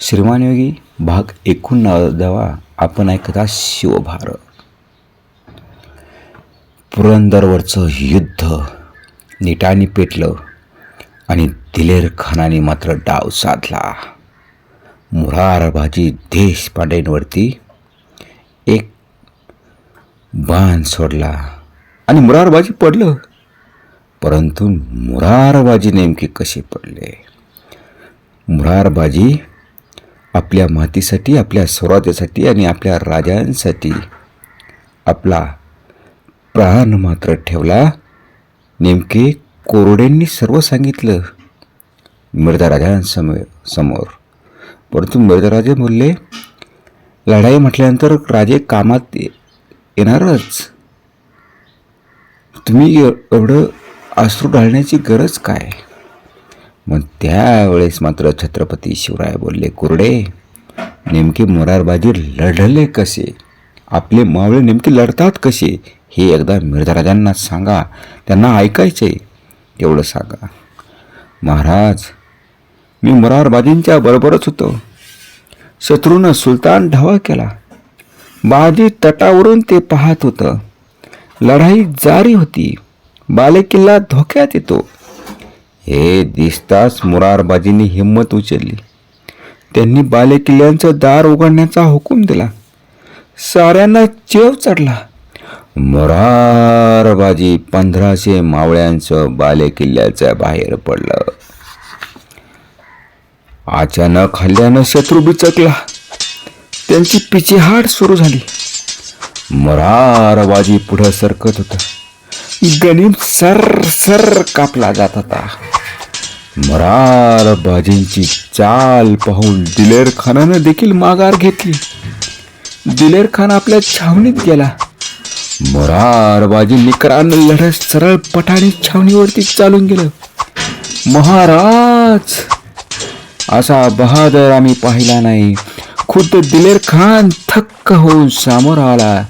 श्रीमानयोगी भाग एकूण द्यावा आपण ऐकता शिवभार पुरंदरवरचं युद्ध निटाने पेटलं आणि दिलेर खानाने मात्र डाव साधला. मुरारबाजी देशपांडेंवरती एक बाण सोडला आणि मुरारबाजी पडलं. परंतु मुरारबाजी नेमके कसे पडले? मुरारबाजी आपल्या मातीसाठी आपल्या स्वराज्यासाठी आणि आपल्या राजांसाठी आपला प्राण मात्र ठेवला. नेमके कोरडेंनी सर्व सांगितलं मिर्झा राजांसमोर समोर. परंतु मिर्झा राजे बोलले लढाई म्हटल्यानंतर राजे कामात ये- येणारच. तुम्ही एव- एवढं अश्रू ढाळण्याची गरज काय? मग त्यावेळेस मात्र छत्रपती शिवराय बोलले कुरडे नेमके मोरारबाजी लढले कसे? आपले मावळे नेमके लढतात कसे? हे एकदा मिर्झाराजांना सांगा त्यांना ऐकायचे तेवढं सांगा. महाराज मी मोरारबाजींच्या बरोबरच होतो. शत्रूनं सुलतान ढावा केला. बाजी तटावरून ते पाहत होतं. लढाई जारी होती. बालेकिल्ला धोक्यात येतो. हे दिसताच मुरारबाजींनी हिंमत उचलली. त्यांनी बालेकिल्ल्यांचं दार उघडण्याचा हुकूम दिला. साऱ्यांना चेव चढला. मुरारबाजी पंधराशे मावळ्यांचं बालेकिल्ल्याच्या बाहेर पडलं. अचानक हल्ल्यानं शत्रू बिचकला. त्यांची पिछेहाट सुरू झाली. मुरारबाजी पुढं सरकत होता. गणित सर सर कापला जात होता. मुरारबाजींची चाल पाहून दिलेर खानानं देखील माघार घेतली. दिलेर खान आपल्या छावणीत गेला. मुरारबाजी निकरानं लढत सरळ पठाणी छावणीवरती चालून गेलं. महाराज! असा बहादर आम्ही पाहिला नाही. खुद्द दिलेर खान थक्क होऊन सामोर आला.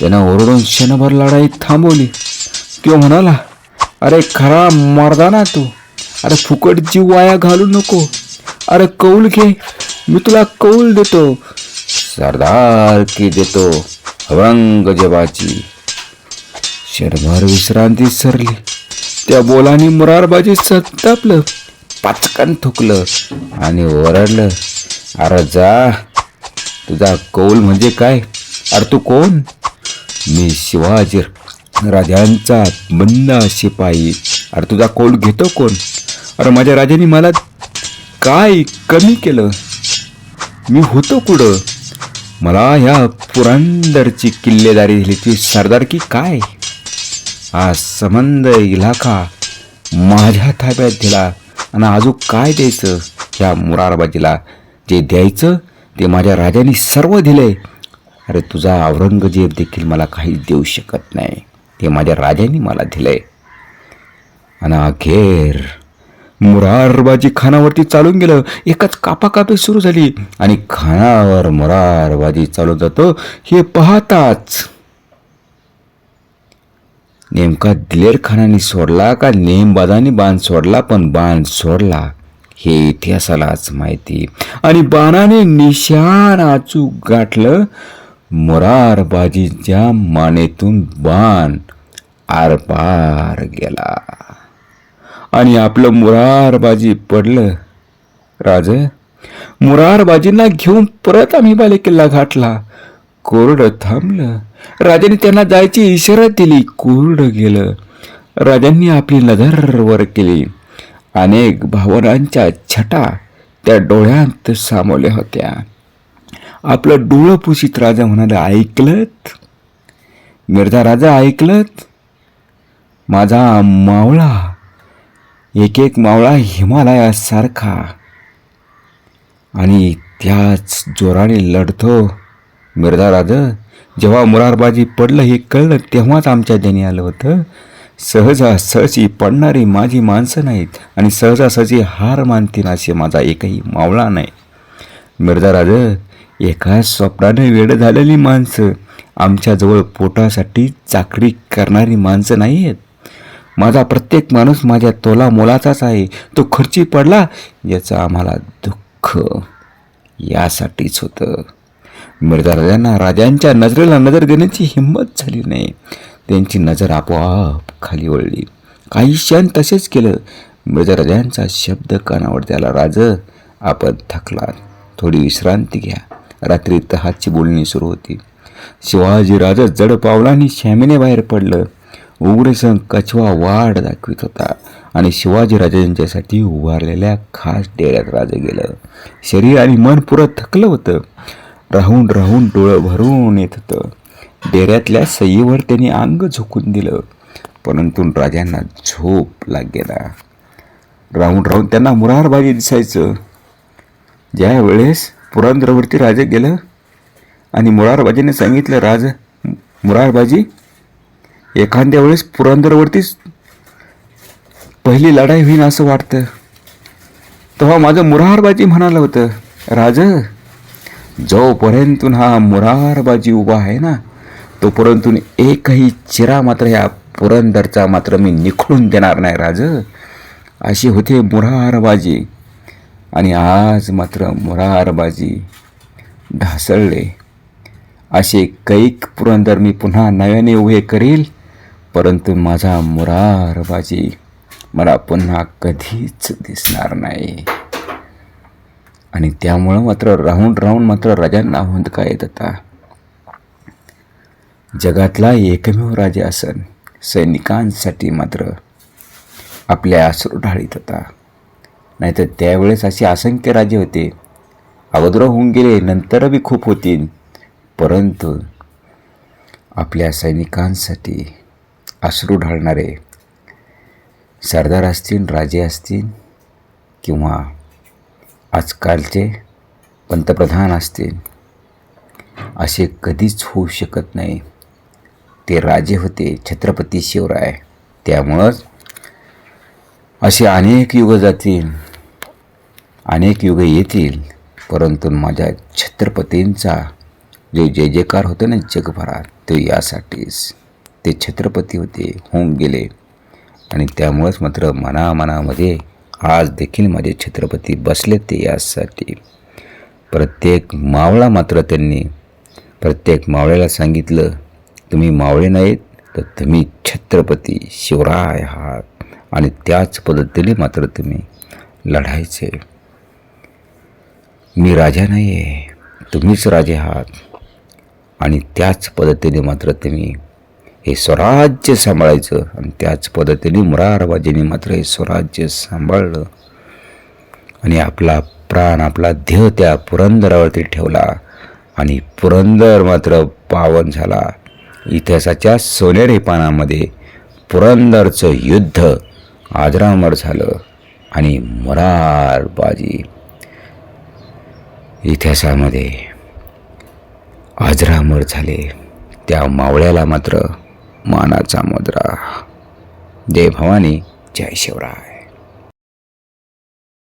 त्यानं ओरडून क्षणभर लढाई थांबवली. तो म्हणाला अरे खरा मर्दाना तू. अरे फुकट जीव वाया घालू नको. अरे कौल घे. मी तुला कौल देतो. सरदार की देतो. औरंगजेबाची शरभर विश्रांती सरली. त्या बोलाने मुरारबाजी संतापलं. पाचकन थुकलं आणि ओरडलं. अरे जा. तुझा कौल म्हणजे काय? अरे तू कोण? मी शिवाजी राजांचा मन्ना शिपाई. अरे तुझा कौल घेतो कोण? अरे माझ्या राजाने मला काय कमी केलं? मी होतो कुठं? मला ह्या पुरंदरची किल्लेदारी दिली ती सरदारकी काय? हा संबंध इलाका माझ्या ताब्यात दिला आणि अजून काय द्यायचं? ह्या मुरारबाजीला जे द्यायचं ते माझ्या राजाने सर्व दिले. अरे तुझा औरंगजेब देखील मला काहीच देऊ शकत नाही. ते माझ्या राजाने मला दिलंय आणि अखेर मुरारबाजी खानावरती चालून गेलं. एकच कापाकापी सुरू झाली आणि खानावर मुरारबाजी चालून जातो. हे पाहताच नेमका दिलेर खानाने सोडला का नेमबाजाने बाण सोडला? पण बाण सोडला हे इतिहासालाच माहिती. आणि बाणाने निशाण अचूक गाठलं. मुरारबाजीच्या मानेतून बाण आरपार गेला. आणि आपलं मुरारबाजी पडलं. राज मुरारबाजींना घेऊन परत आम्ही बालेकिल्ला घाटला. कोरडं थांबलं. राजाने त्यांना जायची इशारा दिली. कोरडं गेलं. राजांनी आपली नजर वर केली. अनेक भावनांच्या छटा त्या डोळ्यांत सामावल्या होत्या. आपलं डोळं पुशीत राजा म्हणाला ऐकलत? मिर्झा राजा ऐकलत? माझा मावळा एक एक मावळा हिमालयासारखा. आणि त्याच जोराने लढतो मिर्झा राजा. जेव्हा मुरारबाजी पडलं हे कळलं तेव्हाच आमच्या जनी आलं होतं. सहजासहजी पडणारी माझी माणसं नाहीत आणि सहजासहजी हार मानतील असे माझा एकही मावळा नाही. मिर्झा एका स्वप्नाने वेळ झालेली माणसं. आमच्याजवळ पोटासाठी चाकरी करणारी माणसं नाही आहेत माझा प्रत्येक माणूस माझ्या तोला मोलाचाच आहे. तो खर्ची पडला याचं आम्हाला दुःख यासाठीच होतं. मिर्झा राजांना राजांच्या नजरेला नजर देण्याची हिंमत झाली नाही. त्यांची नजर आपोआप खाली वळली. काही क्षण तसेच केलं. मिर्झा राजांचा शब्द कानावर त्याला राज आपण थकला थोडी विश्रांती घ्या. रात्री तहाची बोलणी सुरू होती. शिवाजी राजा जड पावलांनी श्यामीने बाहेर पडलं. उग्रसन कछवा वाढ दाखवित होता. आणि शिवाजी राजांच्यासाठी उभारलेल्या खास डेऱ्यात राजा गेलं. शरीर आणि मन पुरं थकलं होतं. राहून राहून डोळं भरून येत होतं. डेऱ्यातल्या सईवर त्यांनी अंग झोकून दिलं. परंतु राजांना झोप लागेला राहून राहून त्यांना मुरारबाजी दिसायचं. ज्या वेळेस पुरंदरवरती राजे गेलं आणि मुरारबाजीने सांगितलं राज मुरारबाजी एखाद्या वेळेस पुरंदरवरतीच पहिली लढाई होईन असं वाटतं. तेव्हा माझं मुरारबाजी म्हणालं होतं राज जोपर्यंत हा मुरारबाजी उभा आहे ना तोपर्यंत एकही चिरा मात्र या पुरंदरचा मात्र मी निखळून देणार नाही राज. अशी होते मुरारबाजी. आणि आज मात्र मुरारबाजी ढासळले. असे कैक पुरंदर मी पुन्हा नव्याने उभे करील परंतु माझा मुरारबाजी मला पुन्हा कधीच दिसणार नाही. आणि त्यामुळं मात्र राहून राहून मात्र राजांना हुंदका येत होता. जगातला एकमेव राजा असन सैनिकांसाठी मात्र आपल्या आसरू ढाळीत होता. नाहीतर त्यावेळेस असे असंख्य राजे होते. अगोदर होऊन गेले नंतर बी खूप होतील. परंतु आपल्या सैनिकांसाठी अश्रू ढाळणारे. सरदार असतील राजे असतील किंवा आजकालचे पंतप्रधान असतील असे कधीच होऊ शकत नाही. ते राजे होते छत्रपती शिवराय. त्यामुळंच असे अनेक युग जातील अनेक युग येतील परंतु माझ्या छत्रपतींचा जो जय जयकार होतो ना जगभरात तो यासाठीच. ते छत्रपती होते होऊन गेले. आणि त्यामुळंच मात्र मनामनामध्ये आज देखील माझे छत्रपती बसले ते यासाठी. प्रत्येक मावळा मात्र त्यांनी प्रत्येक मावळ्याला सांगितलं तुम्ही मावळे नाहीत तर तुम्ही छत्रपती शिवराय आहात. आणि त्याच पद्धतीने मात्र तुम्ही लढायचे. मी राजा नाही आहे तुम्हीच राजे आहात. आणि त्याच पद्धतीने मात्र तुम्ही हे स्वराज्य सांभाळायचं. आणि त्याच पद्धतीने मुरारबाजीने मात्र हे स्वराज्य सांभाळलं. आणि आपला प्राण आपला देह त्या पुरंदरावरती ठेवला. आणि पुरंदर मात्र पावन झाला. इतिहासाच्या सोनेरी पानामध्ये पुरंदरचं युद्ध आजरामर झालं. आणि मुरारबाजी इतिहासामध्ये आजरामर झाले. त्या मावळ्याला मात्र मानाचा मुद्रा. जय भवानी जय शिवराय.